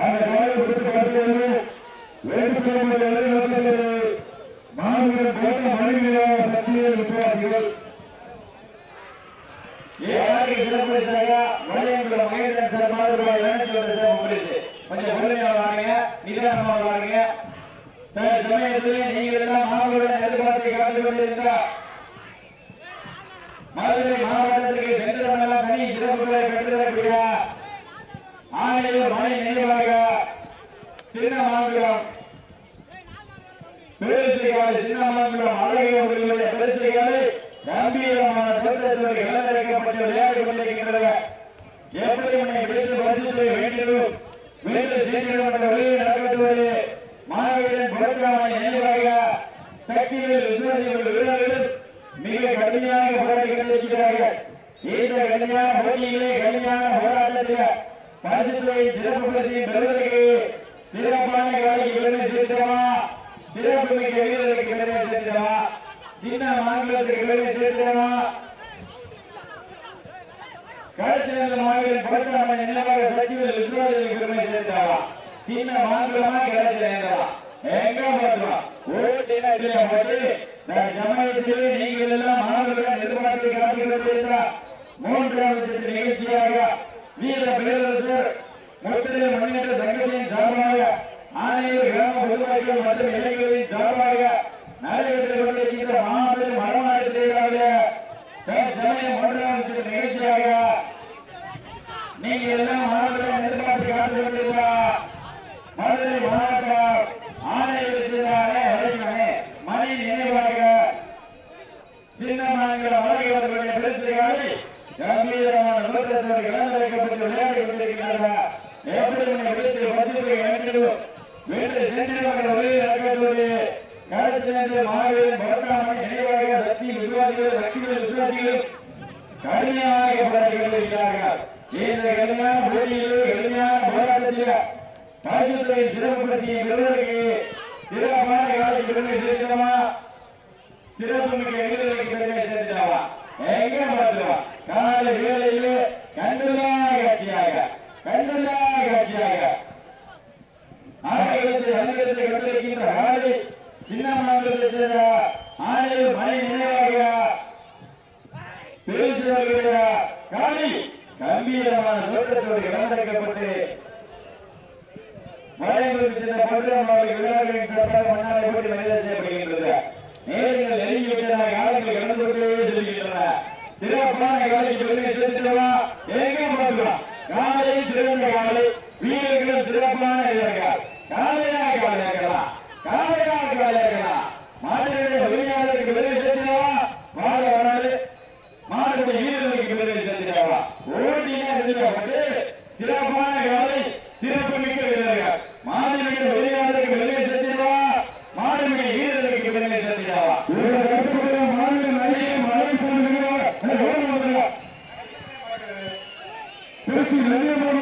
அந்த போட்ட விசுவாசிகள். சிறப்பு பரிசாக மலையங்குளம் மகேந்திரன் சார் மாதிரி ரூபாய் இருநூத்தி ஒரு சிறப்பு பரிசு. கொஞ்சம் பொறுமையாக வாங்க நிதானமாக வாங்க தன் சமயத்திலே நீங்கள் எல்லாம் மாணவர்களுடன் காத்து கொண்டிருந்தா மதுரை மாவட்டத்திற்கு ஆணையர் நினைவாக சின்ன மாங்குளம். பெருசுகாலை சின்ன மாங்குளம் அழகிய அவர்களுடைய கம்பீரமான தோற்றத்தோடு கொண்டிருக்கின்றன எப்படி உன்னை வேண்டும்? வீட்டு என்ற வழியை மாணவர்களின் நினைவாக சக்தியில் விசுவாசிகள் மிக கடுமையாக போராடி கொண்டிருக்கிறார்கள். இந்த கடுமையான போட்டியிலே கடுமையான பரிசுத்துறை சிறப்பு பரிசையும் பெறுவதற்கு சிறப்பான காலைக்கு பெருமை சேர்த்தவா சிறப்பு மிக்க வீரர்களுக்கு பெருமை சேர்த்தவா சின்ன மாநிலத்திற்கு பெருமை சேர்த்தவா கடைசியில் மாநிலம் புறக்காம நினைவாக சக்தியில் விசுவாசிகளுக்கு பெருமை சேர்த்தவா சின்ன மாநிலமா கிடைச்ச நேரா எங்க பார்க்கலாம் ஓட்டினா இல்ல போட்டு நீங்கள் எல்லாம் மாணவர்கள் எதிர்பார்த்து காத்து மூன்றாவது நிகழ்ச்சியாக வீர பேரரசர் முத்திரை முன்னேற்ற சங்கத்தின் சார்பாக ஆணையர் கிராம பொதுமக்கள் மற்றும் இளைஞர்களின் சார்பாக நடைபெற்றுக் கொண்டிருக்கின்ற மாபெரும் மரமாற்றத்திற்காக சமயம் மூன்றாவது சுற்று நிகழ்ச்சியாக நீங்கள் எல்லாம் மாணவர்களுடன் எதிர்பார்த்து காத்து கொண்டிருந்தார் மதுரை மாவட்டம் ஆணையர் சிறாரே அறிஞரே மணி நினைவாக சின்னமங்கல அவர்களுடைய பிரச்சனைகளை கம்பீரமான தோற்றத்தோடு இழந்திருக்கப்பட்டு விளையாடி கொண்டிருக்கின்றனர் எப்படி உன்னை விடுத்து வசித்து வேண்டும் வீட்டு சென்றிருக்கிற ஒரே நகரத்தோடு கடைசியிலிருந்து மாவீரன் பரட்டாமணி நினைவாக சக்தி விசுவாசிகள் சக்திகள் விசுவாசிகள் கடுமையாக போராடி கொண்டிருக்கிறார்கள் இந்த கடுமையான போட்டியிலே கடுமையான போராட்டத்தில் பாஜகவின் சிறப்பு பரிசையை பெறுவதற்கு சிறப்பான காலைக்கு பெருமை சேர்க்கிறோமா சிறப்பு மிக்க வீரர்களுக்கு பெருமை சேர்த்துட்டாவா எங்க பார்த்துருவா கண்டிருக்கின்ற காலை சின்ன ஆணையர் மணி நினைவாக. கம்பீரமான தோற்றத்தோடு இழந்திருக்கப்பட்டு மலைகளுக்கு சென்ற சார்பாக போட்டி மனித செய்யப்படுகின்றது. நேரங்கள் நெருங்கிவிட்டன காலங்கள் கடந்து கொண்டே செல்கின்றன. சிறப்பான காலைக்கு பெருமை சேர்த்துட்டவா காலை சிறந்த காலை வீர சிறப்பான வீரர்கள் காலையா காலையாக்கலாம் காலையா காலையாக்கலாம் மாடுகளுடைய உரிமையாளருக்கு பெருமை சேர்த்துட்டவா மாடு வராது மாடுடைய வீரர்களுக்கு பெருமை சேர்த்துட்டவா சிறப்பான சிறப்பு மிக்க வீரர்கள். மாடுடைய உரிமையாளருக்கு பெருமை சேர்த்துட்டவா மாடுடைய வீரர்களுக்கு பெருமை சேர்த்துட்டவா? மாநில திருச்சி நெல்லியம்மன்